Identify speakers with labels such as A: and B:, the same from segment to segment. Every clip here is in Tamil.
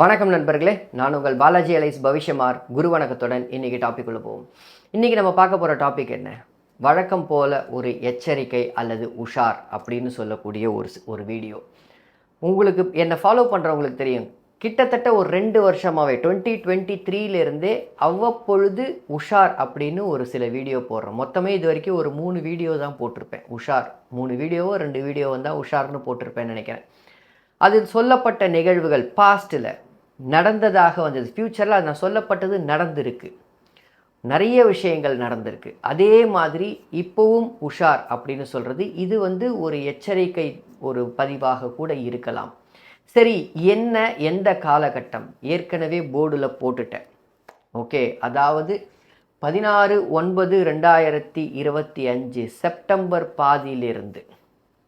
A: வணக்கம் நண்பர்களே நான் உங்கள் பாலாஜி அலைஸ் பவிஷ்யமார் குரு வணக்கத்துடன் இன்றைக்கி டாப்பிக்குள்ளே போவோம். இன்றைக்கி நம்ம பார்க்க போகிற டாபிக் என்ன? வழக்கம் போல் ஒரு எச்சரிக்கை அல்லது உஷார் அப்படின்னு சொல்லக்கூடிய ஒரு ஸ்- ஒரு வீடியோ உங்களுக்கு என்னை ஃபாலோ பண்ணுறவங்களுக்கு தெரியும். கிட்டத்தட்ட ஒரு ரெண்டு வருஷமாகவே டுவெண்ட்டி டுவெண்ட்டி த்ரீலேருந்தே அவ்வப்பொழுது உஷார் அப்படின்னு ஒரு சில வீடியோ போடுறேன் மொத்தமே இது வரைக்கும் ஒரு மூணு வீடியோ தான் போட்டிருப்பேன். உஷார். மூணு வீடியோவோ ரெண்டு வீடியோ தான் உஷார்னு போட்டிருப்பேன்னு நினைக்கிறேன். அதில் சொல்லப்பட்ட நிகழ்வுகள் பாஸ்ட்டில் நடந்ததாக வந்தது. ஃப்யூச்சரில் அது நான் சொல்லப்பட்டது நடந்திருக்கு. நிறைய விஷயங்கள் நடந்திருக்கு. அதே மாதிரி இப்போவும் உஷார் அப்படின்னு சொல்கிறது இது வந்து ஒரு எச்சரிக்கை ஒரு பதிவாக கூட இருக்கலாம். சரி என்ன எந்த காலகட்டம்? ஏற்கனவே போர்டில் போட்டுட்டேன். ஓகே அதாவது பதினாறு ஒன்பது ரெண்டாயிரத்தி இருபத்தி அஞ்சு செப்டம்பர் பாதியிலிருந்து.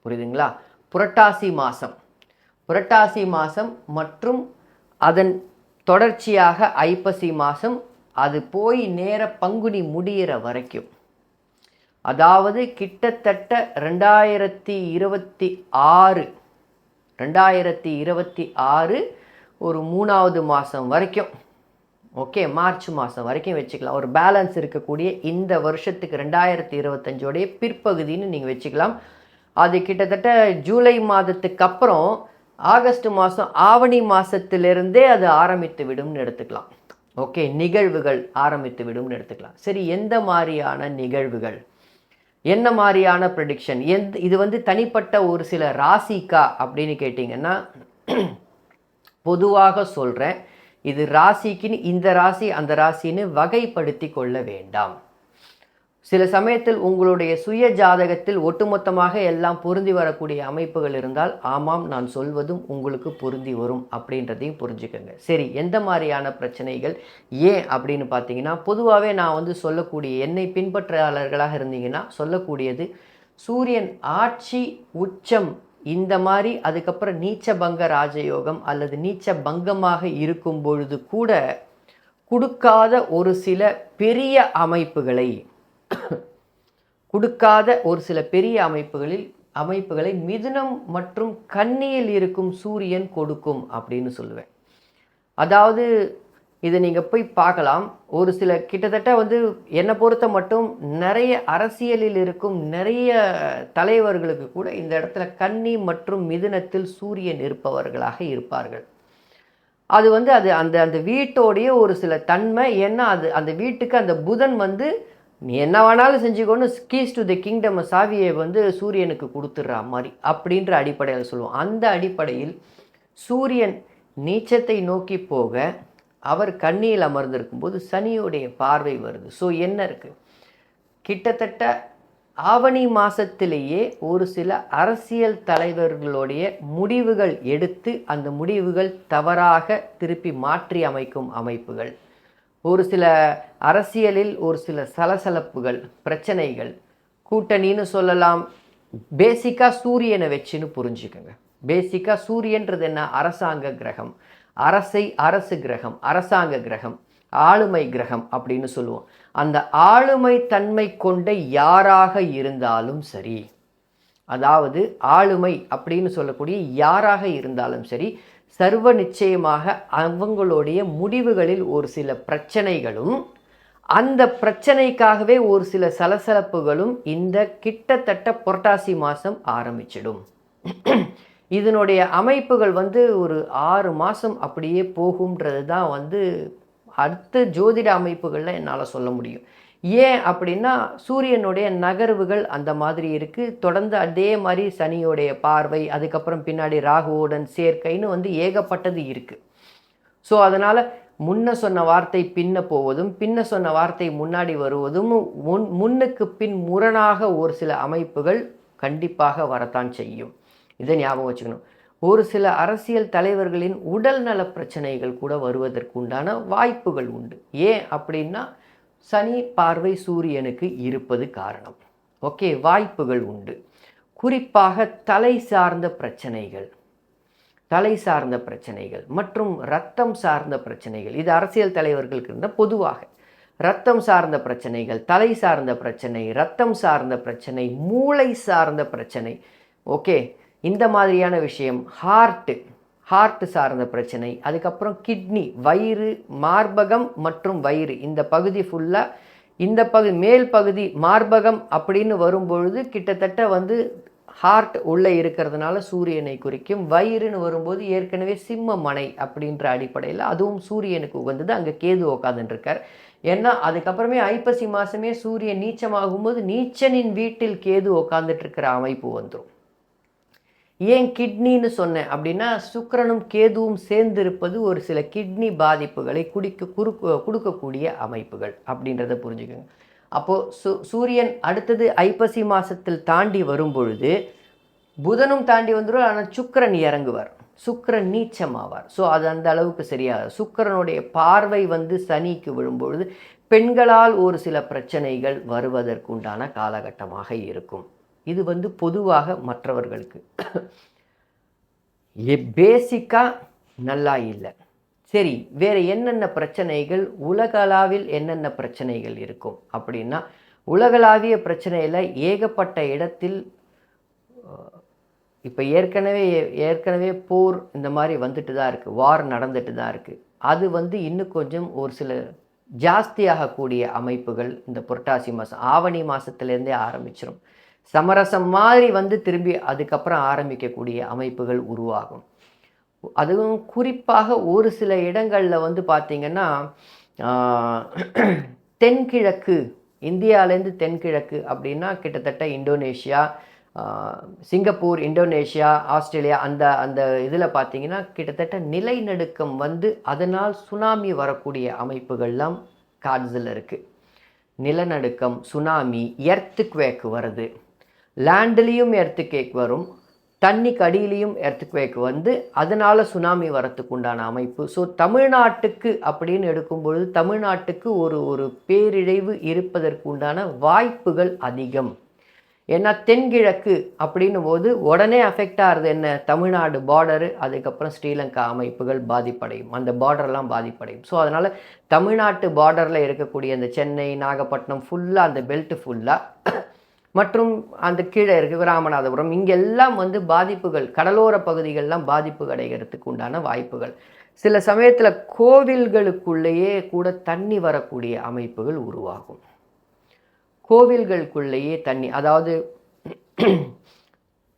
A: புரியுதுங்களா? புரட்டாசி மாதம் புரட்டாசி மாதம் மற்றும் அதன் தொடர்ச்சியாக ஐப்பசி மாதம் அது போய் நேர பங்குனி முடியிற வரைக்கும். அதாவது கிட்டத்தட்ட ரெண்டாயிரத்தி இருபத்தி ஆறு ரெண்டாயிரத்தி இருபத்தி ஆறு ஒரு மூணாவது மாதம் வரைக்கும். ஓகே மார்ச் மாதம் வரைக்கும் வச்சுக்கலாம். ஒரு பேலன்ஸ் இருக்கக்கூடிய இந்த வருஷத்துக்கு ரெண்டாயிரத்தி இருபத்தஞ்சோடைய பிற்பகுதின்னு நீங்கள் வச்சுக்கலாம். அது கிட்டத்தட்ட ஜூலை மாதத்துக்கு அப்புறம் ஆகஸ்ட் மாதம் ஆவணி மாதத்திலிருந்தே அது ஆரம்பித்து விடும்னு எடுத்துக்கலாம். ஓகே நிகழ்வுகள் ஆரம்பித்து விடும்னு எடுத்துக்கலாம். சரி எந்த மாதிரியான நிகழ்வுகள்? என்ன மாதிரியான ப்ரெடிக்ஷன் எந்த இது வந்து தனிப்பட்ட ஒரு சில ராசிக்கா அப்படின்னு கேட்டிங்கன்னா பொதுவாக சொல்கிறேன் இது ராசிக்குன்னு இந்த ராசி அந்த ராசின்னு வகைப்படுத்தி கொள்ள வேண்டாம். சில சமயத்தில் உங்களுடைய சுய ஜாதகத்தில் ஒட்டுமொத்தமாக எல்லாம் பொருந்தி வரக்கூடிய அமைப்புகள் இருந்தால் ஆமாம் நான் சொல்வதும் உங்களுக்கு பொருந்தி வரும் அப்படின்றதையும் புரிஞ்சுக்கோங்க. சரி எந்த மாதிரியான பிரச்சனைகள்? ஏன் அப்படின்னு பார்த்தீங்கன்னா பொதுவாகவே நான் வந்து சொல்லக்கூடிய என்னை பின்பற்றாளர்களாக இருந்தீங்கன்னா சொல்லக்கூடியது சூரியன் ஆட்சி உச்சம் இந்த மாதிரி அதுக்கப்புறம் நீச்ச பங்க ராஜயோகம் அல்லது நீச்ச பங்கமாக இருக்கும் பொழுது கூட கொடுக்காத ஒரு சில பெரிய அமைப்புகளை கொடுக்காத ஒரு சில பெரிய அமைப்புகளில் அமைப்புகளை மிதுனம் மற்றும் கன்னியில் இருக்கும் சூரியன் கொடுக்கும் அப்படின்னு சொல்லுவேன். அதாவது இதை நீங்கள் போய் பார்க்கலாம். ஒரு சில கிட்டத்தட்ட வந்து என்னை பொறுத்த மட்டும் நிறைய அரசியலில் இருக்கும் நிறைய தலைவர்களுக்கு கூட இந்த இடத்துல கன்னி மற்றும் மிதுனத்தில் சூரியன் இருப்பவர்களாக இருப்பார்கள். அது வந்து அது அந்த அந்த வீட்டோடைய ஒரு சில தன்மை ஏன்னா அது அந்த வீட்டுக்கு அந்த புதன் வந்து நீ என்ன வேணாலும் செஞ்சுக்கோன்னு கீஸ் டு தி கிங்டம் சாவியை வந்து சூரியனுக்கு கொடுத்துட்றா மாதிரி அப்படின்ற அடிப்படையில் சொல்லுவோம். அந்த அடிப்படையில் சூரியன் நீச்சத்தை நோக்கி போக அவர் கண்ணியில் அமர்ந்திருக்கும்போது சனியுடைய பார்வை வருது. ஸோ என்ன இருக்குது கிட்டத்தட்ட ஆவணி மாதத்திலேயே ஒரு சில அரசியல் தலைவர்களுடைய முடிவுகள் எடுத்து அந்த முடிவுகள் தவறாக திருப்பி மாற்றி அமைக்கும் அமைப்புகள். ஒரு சில அரசியலில் ஒரு சில சலசலப்புகள் பிரச்சனைகள் கூட்டணின்னு சொல்லலாம். பேசிக்காக சூரியனை வச்சுன்னு புரிஞ்சுக்கோங்க. பேசிக்காக சூரியன்றது என்ன? அரசாங்க கிரகம். அரசை அரசு கிரகம் அரசாங்க கிரகம் ஆளுமை கிரகம் அப்படின்னு சொல்லுவோம். அந்த ஆளுமை தன்மை கொண்ட யாராக இருந்தாலும் சரி அதாவது ஆளுமை அப்படின்னு சொல்லக்கூடிய யாராக இருந்தாலும் சரி சர்வ நிச்சயமாக அவங்களுடைய முடிவுகளில் ஒரு சில பிரச்சனைகளும் அந்த பிரச்சனைக்காகவே ஒரு சில சலசலப்புகளும் இந்த கிட்டத்தட்ட புரட்டாசி மாதம் ஆரம்பிச்சிடும். இதனுடைய அமைப்புகள் வந்து ஒரு ஆறு மாதம் அப்படியே போகும்ன்றது தான் வந்து அடுத்த ஜோதிட அமைப்புகளில் என்னால் சொல்ல முடியும். ஏன் அப்படின்னா சூரியனுடைய நகர்வுகள் அந்த மாதிரி இருக்குது தொடர்ந்து அதே மாதிரி சனியோடைய பார்வை அதுக்கப்புறம் பின்னாடி ராகுவுடன் சேர்க்கைன்னு வந்து ஏகப்பட்டது இருக்குது ஸோ அதனால் முன்ன சொன்ன வார்த்தை பின்ன போவதும் பின்ன சொன்ன வார்த்தை முன்னாடி வருவதும் முன் முன்னுக்கு பின் முரணாக ஒரு சில அமைப்புகள் கண்டிப்பாக வரத்தான் செய்யும். இதை ஞாபகம் வச்சுக்கணும். ஒரு சில அரசியல் தலைவர்களின் உடல்நல பிரச்சனைகள் கூட வருவதற்கு உண்டான வாய்ப்புகள் உண்டு. ஏன் அப்படின்னா சனி பார்வை சூரியனுக்கு இருப்பது காரணம். ஓகே வாய்ப்புகள் உண்டு. குறிப்பாக தலை சார்ந்த பிரச்சனைகள். தலை சார்ந்த பிரச்சனைகள் மற்றும் ரத்தம் சார்ந்த பிரச்சனைகள். இது அரசியல் தலைவர்களுக்கு இருந்த பொதுவாக. ரத்தம் சார்ந்த பிரச்சனைகள் தலை சார்ந்த பிரச்சனை ரத்தம் சார்ந்த பிரச்சனை மூளை சார்ந்த பிரச்சனை. ஓகே இந்த மாதிரியான விஷயம் ஹார்ட்டு ஹார்ட் சார்ந்த பிரச்சனை அதுக்கப்புறம் கிட்னி வயிறு மார்பகம் மற்றும் வயிறு. இந்த பகுதி ஃபுல்லாக இந்த பகுதி மேல் பகுதி மார்பகம் அப்படின்னு வரும்பொழுது கிட்டத்தட்ட வந்து ஹார்ட் உள்ளே இருக்கிறதுனால சூரியனை குறிக்கும். வயிறுன்னு வரும்போது ஏற்கனவே சிம்ம மனை அப்படின்ற அடிப்படையில் அதுவும் சூரியனுக்கு உகந்தது. அங்கே கேது உட்காந்துருக்கார் ஏன்னா அதுக்கப்புறமே ஐப்பசி மாதமே சூரியன் நீச்சமாகும்போது நீச்சனின் வீட்டில் கேது உக்காந்துட்டு இருக்கிற அமைப்பு வந்துடும் ஏன் கிட்னின்னு சொன்னேன் அப்படின்னா சுக்கரனும் கேதுவும் சேர்ந்திருப்பது ஒரு சில கிட்னி பாதிப்புகளை குடிக்க குறுக்கு கொடுக்கக்கூடிய அமைப்புகள் அப்படின்றத புரிஞ்சுக்கோங்க. அப்போது சு சூரியன் அடுத்தது ஐப்பசி மாதத்தில் தாண்டி வரும் பொழுது புதனும் தாண்டி வந்துடும் ஆனால் சுக்கரன் இறங்குவார். சுக்கரன் நீச்சமாவார். ஸோ அது அந்த அளவுக்கு சரியாக சுக்கரனுடைய பார்வை வந்து சனிக்கு விழும்பொழுது பெண்களால் ஒரு சில பிரச்சனைகள் வருவதற்குண்டான காலகட்டமாக இருக்கும். இது வந்து பொதுவாக மற்றவர்களுக்கு. பேசிக்காக நல்லா இல்லை. சரி வேறு என்னென்ன பிரச்சனைகள் உலகளாவில் என்னென்ன பிரச்சனைகள் இருக்கும் அப்படின்னா உலகளாவிய பிரச்சனையில் ஏகப்பட்ட இடத்தில் இப்போ ஏற்கனவே ஏற்கனவே போர் இந்த மாதிரி வந்துட்டு தான் இருக்குது வார் நடந்துட்டு தான் இருக்குது அது வந்து இன்னும் கொஞ்சம் ஒரு சில ஜாஸ்தியாகக்கூடிய அமைப்புகள் இந்த புரட்டாசி மாதம் ஆவணி மாதத்துலேருந்தே ஆரம்பிச்சிடும் சமரசம் மாதிரி வந்து திரும்பி அதுக்கப்புறம் ஆரம்பிக்கக்கூடிய அமைப்புகள் உருவாகும். அதுவும் குறிப்பாக ஒரு சில இடங்களில் வந்து பார்த்திங்கன்னா தென்கிழக்கு இந்தியாவிலேருந்து தென்கிழக்கு அப்படின்னா கிட்டத்தட்ட இந்தோனேஷியா சிங்கப்பூர் இந்தோனேஷியா ஆஸ்திரேலியா அந்த அந்த இதில் பார்த்தீங்கன்னா கிட்டத்தட்ட நிலைநடுக்கம் வந்து அதனால் சுனாமி வரக்கூடிய அமைப்புகள்லாம் காட்ஸில் இருக்குது நிலநடுக்கம் சுனாமி எர்த்துக்வேக் வருது. லேண்ட்லேயும் எர்த்துக்கேக் வரும் தண்ணிக்கு அடியிலையும் எர்த்துக்வேக் வந்து அதனால் சுனாமி வரத்துக்கு உண்டான அமைப்பு. ஸோ தமிழ்நாட்டுக்கு அப்படின்னு எடுக்கும்பொழுது தமிழ்நாட்டுக்கு ஒரு ஒரு பேரிழைவு இருப்பதற்கு உண்டான வாய்ப்புகள் அதிகம். ஏன்னா தென்கிழக்கு அப்படின்னும் போது உடனே அஃபெக்ட் ஆகிறது என்ன? தமிழ்நாடு பார்டரு அதுக்கப்புறம் ஸ்ரீலங்கா அமைப்புகள் பாதிப்படையும். அந்த பார்டர்லாம் பாதிப்படையும். ஸோ அதனால் தமிழ்நாட்டு பார்டரில் இருக்கக்கூடிய அந்த சென்னை நாகப்பட்டினம் ஃபுல்லாக அந்த பெல்ட்டு ஃபுல்லாக மற்றும் அந்த கீழே இருக்குது ராமநாதபுரம். இங்கெல்லாம் வந்து பாதிப்புகள் கடலோர பகுதிகள்லாம் பாதிப்பு அடைகிறதுக்கு உண்டான வாய்ப்புகள். சில சமயத்தில் கோவில்களுக்குள்ளேயே கூட தண்ணி வரக்கூடிய அமைப்புகள் உருவாகும். கோவில்களுக்குள்ளேயே தண்ணி அதாவது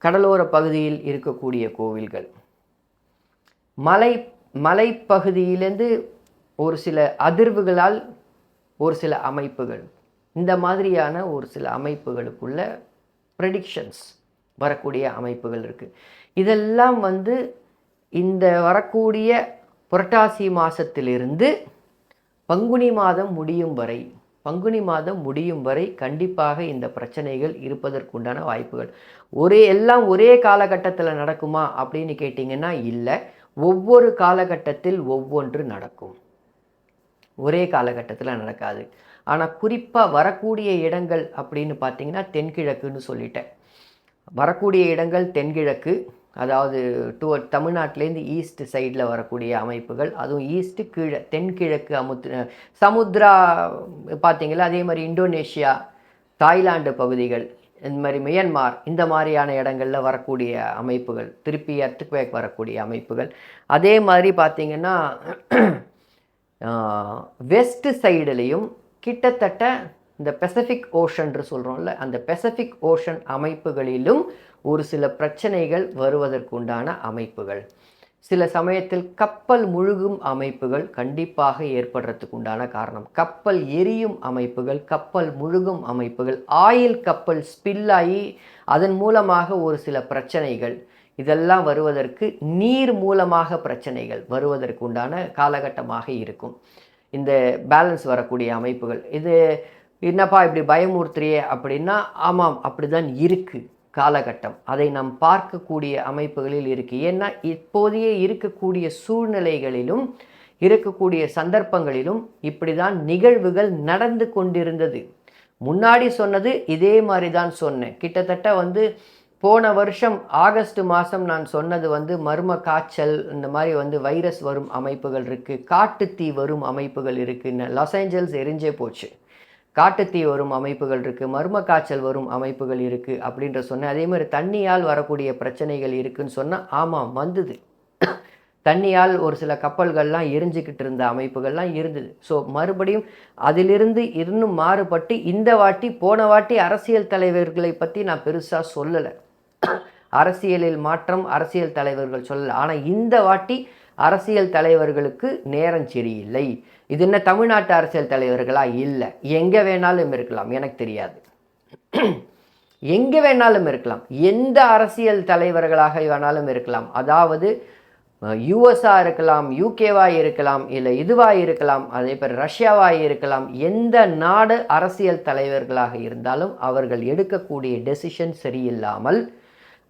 A: கடலோர பகுதியில் இருக்கக்கூடிய கோவில்கள். மலை மலைப்பகுதியிலேருந்து ஒரு சில அதிர்வுகளால் ஒரு சில அமைப்புகள் இந்த மாதிரியான ஒரு சில அமைப்புகளுக்குள்ள ப்ரெடிக்ஷன்ஸ் வரக்கூடிய அமைப்புகள் இருக்குது இதெல்லாம் வந்து இந்த வரக்கூடிய புரட்டாசி மாதத்திலிருந்து பங்குனி மாதம் முடியும் வரை பங்குனி மாதம் முடியும் வரை கண்டிப்பாக இந்த பிரச்சனைகள் இருப்பதற்குண்டான வாய்ப்புகள். ஒரே எல்லாம் ஒரே காலகட்டத்தில் நடக்குமா அப்படின்னு கேட்டிங்கன்னா இல்லை. ஒவ்வொரு காலகட்டத்தில் ஒவ்வொன்று நடக்கும். ஒரே காலகட்டத்தில் நடக்காது. ஆனால் குறிப்பாக வரக்கூடிய இடங்கள் அப்படின்னு பார்த்தீங்கன்னா தென்கிழக்குன்னு சொல்லிட்டேன். வரக்கூடிய இடங்கள் தென்கிழக்கு அதாவது டூ தமிழ்நாட்டிலேருந்து ஈஸ்ட் சைடில் வரக்கூடிய அமைப்புகள் அதுவும் ஈஸ்ட்டு கீழே தென்கிழக்கு அமுத்து சமுத்ரா பார்த்தீங்களா அதே மாதிரி இந்தோனேஷியா தாய்லாந்து பகுதிகள் இந்த மாதிரி மியன்மார் இந்த மாதிரியான இடங்களில் வரக்கூடிய அமைப்புகள் திருப்பி எர்த்துக்வேக் வரக்கூடிய அமைப்புகள். அதே மாதிரி பார்த்திங்கன்னா வெஸ்ட் சைடுலேயும் கிட்டத்தட்ட இந்த பெசிஃபிக் ஓஷன்று சொல்கிறோம்ல அந்த பெசிஃபிக் ஓஷன் அமைப்புகளிலும் ஒரு சில பிரச்சனைகள் வருவதற்குண்டான அமைப்புகள். சில சமயத்தில் கப்பல் முழுகும் அமைப்புகள் கண்டிப்பாக ஏற்படுறதுக்கு உண்டான காரணம். கப்பல் எரியும் அமைப்புகள் கப்பல் முழுகும் அமைப்புகள் ஆயில் கப்பல் ஸ்பில்லாகி அதன் மூலமாக ஒரு சில பிரச்சனைகள் இதெல்லாம் வருவதற்கு நீர் மூலமாக பிரச்சனைகள் வருவதற்கு உண்டான காலகட்டமாக இருக்கும். இந்த பேலன்ஸ் வரக்கூடிய அமைப்புகள். இது என்னப்பா இப்படி பயமுறுத்துறியே அப்படின்னா ஆமாம் அப்படி தான் இருக்குது காலகட்டம். அதை நாம் பார்க்கக்கூடிய அமைப்புகளில் இருக்குது ஏன்னா இப்போதைய இருக்கக்கூடிய சூழ்நிலைகளிலும் இருக்கக்கூடிய சந்தர்ப்பங்களிலும் இப்படி தான் நிகழ்வுகள் நடந்து கொண்டிருந்தது. முன்னாடி சொன்னது இதே மாதிரி தான் சொன்னேன். கிட்டத்தட்ட வந்து போன வருஷம் ஆகஸ்ட் மாதம் நான் சொன்னது வந்து மர்ம காய்ச்சல் இந்த மாதிரி வந்து வைரஸ் வரும் அமைப்புகள் இருக்குது காட்டுத்தீ வரும் அமைப்புகள் இருக்குது லாஸ் ஏஞ்சல்ஸ் எரிஞ்சே போச்சு. காட்டுத்தீ வரும் அமைப்புகள் இருக்குது மர்ம காய்ச்சல் வரும் அமைப்புகள் இருக்குது அப்படின்ற சொன்னேன். அதே மாதிரி தண்ணியால் வரக்கூடிய பிரச்சனைகள் இருக்குதுன்னு சொன்னால் ஆமாம் வந்தது. தண்ணியால் ஒரு சில கப்பல்கள்லாம் எரிஞ்சுக்கிட்டு இருந்த அமைப்புகள்லாம் இருந்தது. ஸோ மறுபடியும் அதிலிருந்து இன்னும் மாறுபட்டு இந்த வாட்டி போன வாட்டி அரசியல் தலைவர்களை பற்றி நான் பெருசாக சொல்லலை. அரசியலில் மாற்றம் அரசியல் தலைவர்கள் சொல்லலாம் ஆனால் இந்த வாட்டி அரசியல் தலைவர்களுக்கு நேரம் சரியில்லை. இது என்ன தமிழ்நாட்டு அரசியல் தலைவர்களா? இல்லை. எங்கே வேணாலும் இருக்கலாம். எனக்கு தெரியாது. எங்கே வேணாலும் இருக்கலாம். எந்த அரசியல் தலைவர்களாக வேணாலும் இருக்கலாம். அதாவது யூஎஸ்ஆ இருக்கலாம் யூகேவாக இருக்கலாம் இல்லை இதுவாக இருக்கலாம் அதே பேர் ரஷ்யாவாக இருக்கலாம். எந்த நாடு அரசியல் தலைவர்களாக இருந்தாலும் அவர்கள் எடுக்கக்கூடிய டெசிஷன் சரியில்லாமல்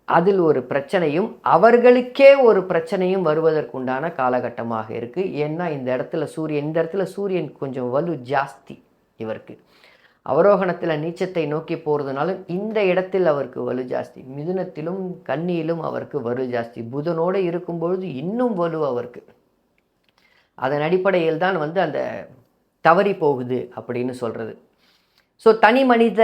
A: அதில் ஒரு பிரச்சனையும் அவர்களுக்கே ஒரு பிரச்சனையும் வருவதற்குண்டான காலகட்டமாக இருக்குது ஏன்னா இந்த இடத்துல சூரியன் இந்த இடத்துல சூரியன் கொஞ்சம் வலு ஜாஸ்தி இவருக்கு. அவரோகணத்தில் நீச்சத்தை நோக்கி போகிறதுனாலும் இந்த இடத்தில் அவருக்கு வலு ஜாஸ்தி. மிதுனத்திலும் கன்னியிலும் அவருக்கு வலு ஜாஸ்தி. புதனோடு இருக்கும்பொழுது இன்னும் வலு அவருக்கு. அதன் அடிப்படையில் தான் வந்து அந்த தவறி போகுது அப்படின்னு சொல்கிறது ஸோ தனி மனித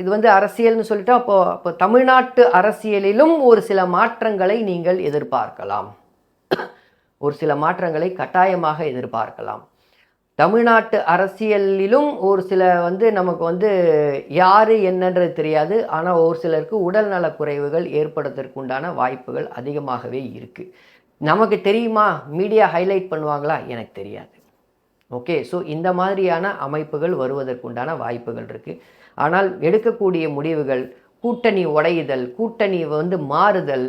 A: இது வந்து அரசியல்னு சொல்லிட்டு அப்போ அப்போ தமிழ்நாட்டு அரசியலிலும் ஒரு சில மாற்றங்களை நீங்கள் எதிர்பார்க்கலாம். ஒரு சில மாற்றங்களை கட்டாயமாக எதிர்பார்க்கலாம். தமிழ்நாட்டு அரசியலிலும் ஒரு சில வந்து நமக்கு வந்து யார் என்னன்றது தெரியாது. ஆனால் ஒரு சிலருக்கு உடல்நல குறைவுகள் ஏற்படுவதற்குண்டான வாய்ப்புகள் அதிகமாகவே இருக்குது நமக்கு தெரியுமா? மீடியா ஹைலைட் பண்ணுவாங்களா? எனக்கு தெரியாது. ஓகே ஸோ இந்த மாதிரியான அமைப்புகள் வருவதற்குண்டான வாய்ப்புகள் இருக்குது ஆனால் எடுக்கக்கூடிய முடிவுகள் கூட்டணி உடையுதல் கூட்டணி வந்து மாறுதல்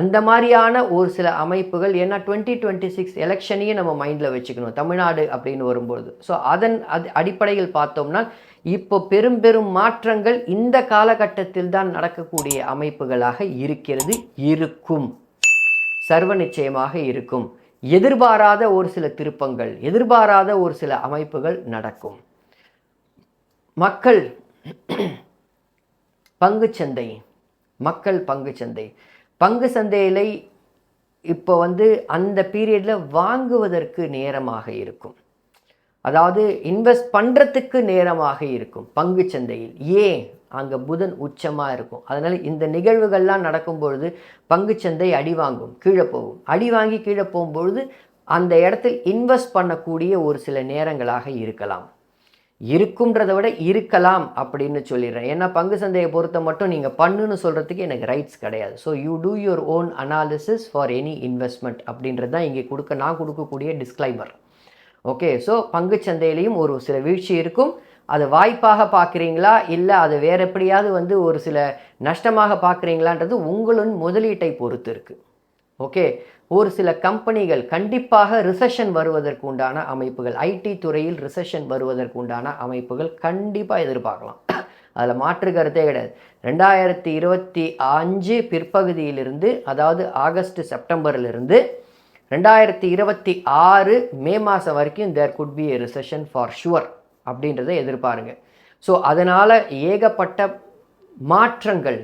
A: அந்த மாதிரியான ஒரு சில அமைப்புகள் ஏன்னா டுவெண்ட்டி டுவெண்ட்டி சிக்ஸ் எலெக்ஷனையும் நம்ம மைண்டில் வச்சுக்கணும் தமிழ்நாடு அப்படின்னு வரும்பொழுது. ஸோ அதன் அது அடிப்படையில் பார்த்தோம்னா இப்போ பெரும் பெரும் மாற்றங்கள் இந்த காலகட்டத்தில் தான் நடக்கக்கூடிய அமைப்புகளாக இருக்கிறது இருக்கும். சர்வ நிச்சயமாக இருக்கும். எதிர்பாராத ஒரு சில திருப்பங்கள் எதிர்பாராத ஒரு சில அமைப்புகள் நடக்கும். மக்கள் பங்குச்சந்தை மக்கள் பங்குச்சந்தை பங்கு சந்தையில் இப்போ வந்து அந்த பீரியடில் வாங்குவதற்கு நேரமாக இருக்கும். அதாவது இன்வெஸ்ட் பண்ணுறதுக்கு நேரமாக இருக்கும் பங்கு சந்தையில். ஏன்? அங்கே புதன் உச்சமாக இருக்கும். அதனால் இந்த நிகழ்வுகள்லாம் நடக்கும் பொழுது பங்குச்சந்தை அடி வாங்கும் கீழே போகும். அடி வாங்கி கீழே போகும்பொழுது அந்த இடத்தில் இன்வெஸ்ட் பண்ணக்கூடிய ஒரு சில நேரங்களாக இருக்கலாம். இருக்கும்ன்றதை விட இருக்கலாம் அப்படின்னு சொல்லிடுறேன். ஏன்னா பங்கு சந்தையை பொறுத்த மட்டும் நீங்கள் பண்ணுன்னு சொல்கிறதுக்கு எனக்கு ரைட்ஸ் கிடையாது. So you do your own analysis for any investment அப்படின்றது தான் இங்கே கொடுக்க நான் கொடுக்கக்கூடிய டிஸ்க்ளைமர் ஓகே ஸோ சந்தையிலையும் ஒரு சில வீழ்ச்சி இருக்கும். அது வாய்ப்பாக பார்க்குறீங்களா? இல்லை அது வேறு எப்படியாவது வந்து ஒரு சில நஷ்டமாக பார்க்குறீங்களான்றது உங்களின் முதலீட்டை பொறுத்து இருக்குது ஓகே ஒரு சில கம்பெனிகள் கண்டிப்பாக ரிசெஷன் வருவதற்கு உண்டான அமைப்புகள் ஐடி துறையில் ரிசெஷன் வருவதற்கு உண்டான அமைப்புகள் கண்டிப்பாக எதிர்பார்க்கலாம். அதில் மாற்று கருத்தே கிடையாது. ரெண்டாயிரத்தி இருபத்தி அஞ்சு பிற்பகுதியிலிருந்து அதாவது ஆகஸ்ட் செப்டம்பர்லேருந்து ரெண்டாயிரத்தி இருபத்தி ஆறு மே மாதம் வரைக்கும் there could be a recession for sure அப்படின்றத எதிர்பாருங்க. ஸோ அதனால் ஏகப்பட்ட மாற்றங்கள்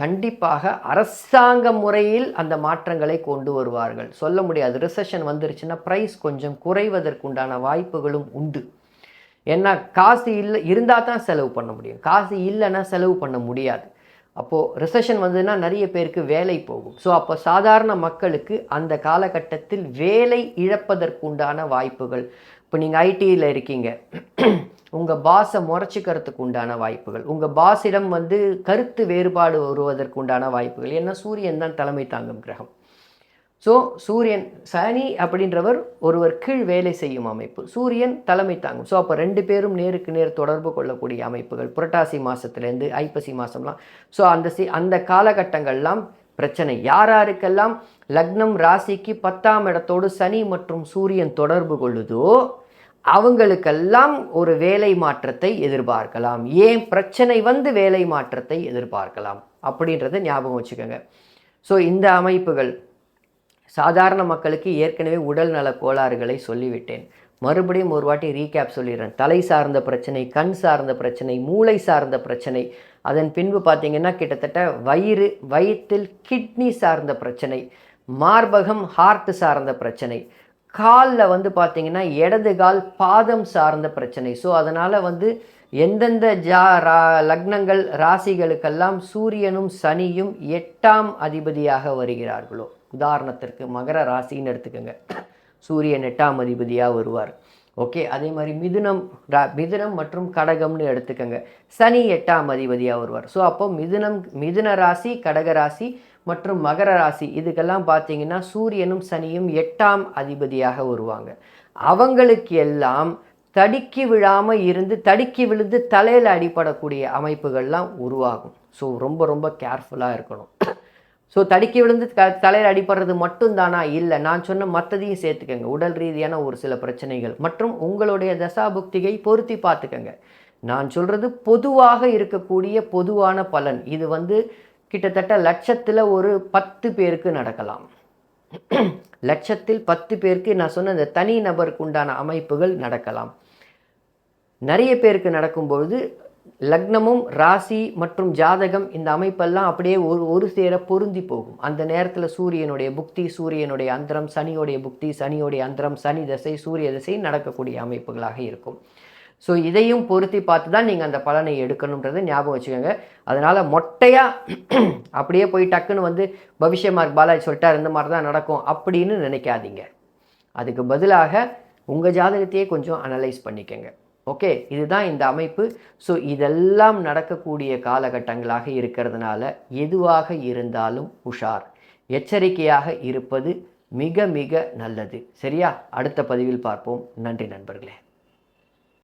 A: கண்டிப்பாக அரசாங்க முறையில் அந்த மாற்றங்களை கொண்டு வருவார்கள். சொல்ல முடியாது. ரிசெஷன் வந்துருச்சுன்னா ப்ரைஸ் கொஞ்சம் குறைவதற்குண்டான வாய்ப்புகளும் உண்டு. ஏன்னா காசு இல்லை இருந்தால் தான் செலவு பண்ண முடியும். காசு இல்லைன்னா செலவு பண்ண முடியாது. அப்போது ரிசஷன் வந்ததுன்னா நிறைய பேருக்கு வேலை போகும். ஸோ அப்போ சாதாரண மக்களுக்கு அந்த காலகட்டத்தில் வேலை இழப்பதற்குண்டான வாய்ப்புகள். இப்போ நீங்கள் ஐடியில் இருக்கீங்க. உங்கள் பாஸை முறைச்சிக்கிறதுக்கு உண்டான வாய்ப்புகள். உங்கள் பாஸிடம் வந்து கருத்து வேறுபாடு வருவதற்கு உண்டான வாய்ப்புகள். ஏன்னா சூரியன் தான் தலைமை தாங்கும் கிரகம். ஸோ சூரியன் சனி அப்படின்றவர் ஒருவர் கீழ் வேலை செய்யும் அமைப்பு. சூரியன் தலைமை தாங்கும். ஸோ அப்போ ரெண்டு பேரும் நேருக்கு நேர் தொடர்பு கொள்ளக்கூடிய அமைப்புகள். புரட்டாசி மாதத்துலேருந்து ஐப்பசி மாதம்லாம் ஸோ அந்த சி அந்த காலகட்டங்கள்லாம் பிரச்சனை. யார் யாருக்கெல்லாம் லக்னம் ராசிக்கு பத்தாம் இடத்தோடு சனி மற்றும் சூரியன் தொடர்பு கொள்ளுதோ அவங்களுக்கெல்லாம் ஒரு வேலை மாற்றத்தை எதிர்பார்க்கலாம். ஏன் பிரச்சனை வந்து வேலை மாற்றத்தை எதிர்பார்க்கலாம்? அப்படின்றத ஞாபகம் வச்சுக்கோங்க. ஸோ இந்த அமைப்புகள் சாதாரண மக்களுக்கு ஏற்கனவே உடல் நல கோளாறுகளை சொல்லிவிட்டேன். மறுபடியும் ஒரு வாட்டி ரீகேப் சொல்லிடுறேன். தலை சார்ந்த பிரச்சனை கண் சார்ந்த பிரச்சனை மூளை சார்ந்த பிரச்சனை அதன் பின்பு பார்த்திங்கன்னா கிட்டத்தட்ட வயிறு வயிற்றில் கிட்னி சார்ந்த பிரச்சனை மார்பகம் ஹார்ட் சார்ந்த பிரச்சனை காலில் வந்து பார்த்திங்கன்னா இடது கால் பாதம் சார்ந்த பிரச்சனை. ஸோ அதனால் வந்து எந்தெந்த ஜா ரா லக்னங்கள் ராசிகளுக்கெல்லாம் சூரியனும் சனியும் எட்டாம் அதிபதியாக வருகிறார்களோ உதாரணத்திற்கு மகர ராசின்னு எடுத்துக்கோங்க. சூரியன் எட்டாம் அதிபதியாக வருவார். ஓகே அதே மாதிரி மிதுனம் ரா மிதுனம் மற்றும் கடகம்னு எடுத்துக்கோங்க. சனி எட்டாம் அதிபதியாக வருவார். ஸோ அப்போ மிதுனம் மிதுன ராசி கடக ராசி மற்றும் மகர ராசி இதுக்கெல்லாம் பார்த்தீங்கன்னா சூரியனும் சனியும் எட்டாம் அதிபதியாக வருவாங்க. அவங்களுக்கு எல்லாம் தடுக்கி விழாமல் இருந்து தடுக்கி விழுந்து தலையில் அடிபடக்கூடிய அமைப்புகள்லாம் உருவாகும். ஸோ ரொம்ப ரொம்ப கேர்ஃபுல்லாக இருக்கணும். ஸோ தடுக்கி விழுந்து த தலையில் அடிபடுறது மட்டும்தானா? இல்லை. நான் சொன்ன மற்றதையும் சேர்த்துக்கங்க. உடல் ரீதியான ஒரு சில பிரச்சனைகள். மற்றும் உங்களுடைய தசாபுக்தியை பொருத்தி பார்த்துக்கங்க. நான் சொல்கிறது பொதுவாக இருக்கக்கூடிய பொதுவான பலன். இது வந்து கிட்டத்தட்ட லட்சத்தில் ஒரு பத்து பேருக்கு நடக்கலாம். லட்சத்தில் பத்து பேருக்கு நான் சொன்ன இந்த தனி நபருக்கு உண்டான அமைப்புகள் நடக்கலாம். நிறைய பேருக்கு நடக்கும்பொழுது லக்னமும் ராசி மற்றும் ஜாதகம் இந்த அமைப்பெல்லாம் அப்படியே ஒரு ஒரு சேர பொருந்தி போகும். அந்த நேரத்தில் சூரியனுடைய புக்தி சூரியனுடைய அந்தரம் சனியோடைய புக்தி சனியோடைய அந்தரம் சனி தசை சூரிய தசை நடக்கக்கூடிய அமைப்புகளாக இருக்கும். ஸோ இதையும் பொருத்தி பார்த்து தான் நீங்கள் அந்த பலனை எடுக்கணுன்றதை ஞாபகம் வச்சுக்கோங்க. அதனால் மொட்டையாக அப்படியே போய் டக்குன்னு வந்து பவிஷ்யமார்க் பாலாஜி சொல்லிட்டார் இந்த மாதிரி தான் நடக்கும் அப்படின்னு நினைக்காதீங்க. அதுக்கு பதிலாக உங்கள் ஜாதகத்தையே கொஞ்சம் அனலைஸ் பண்ணிக்கோங்க. ஓகே இதுதான் இந்த அமைப்பு. ஸோ இதெல்லாம் நடக்கக்கூடிய காலகட்டங்களாக இருக்கிறதுனால எதுவாக இருந்தாலும் உஷார். எச்சரிக்கையாக இருப்பது மிக மிக நல்லது. சரியா? அடுத்த பதிவில் பார்ப்போம். நன்றி நண்பர்களே.